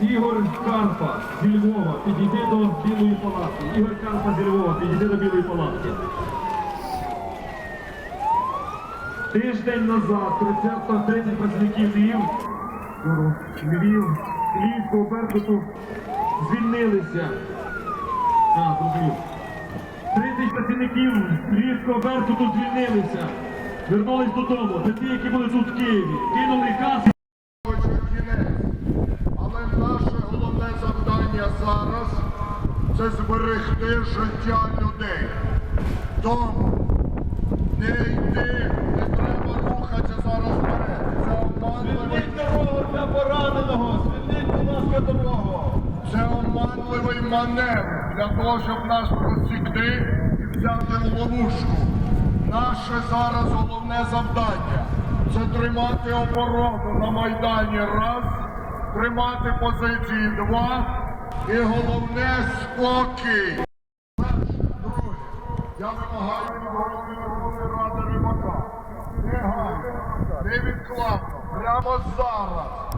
Ігор Карпа зі Львова, підійде до Білої палатки. Ігор Карпа зі Львова, підійде до Білої палатки. Тиждень назад, 30 третій працівників Львів, Львів, Львівського Беркуту звільнилися. А, 30 працівників Львівського Беркуту звільнилися. Вернулись додому. Це ті, які були тут в Києві. Кинули газ. кінець. Але наше головне завдання зараз це зберегти життя людей. Тому не йти, не треба рухатися зараз вперед. Це обманливий, дорогу для пораненого, звільніть, будь ласка, дорогу. це обманливий маневр для того, щоб нас розсікти і взяти в ловушку. Наше зараз головне завдання це тримати оборону на Майдані. Раз, тримати позиції. Два. І головне спокій. Друге, я вимагаю від голови Верховної Ради Рибака. Негайно, невідкладно, прямо зараз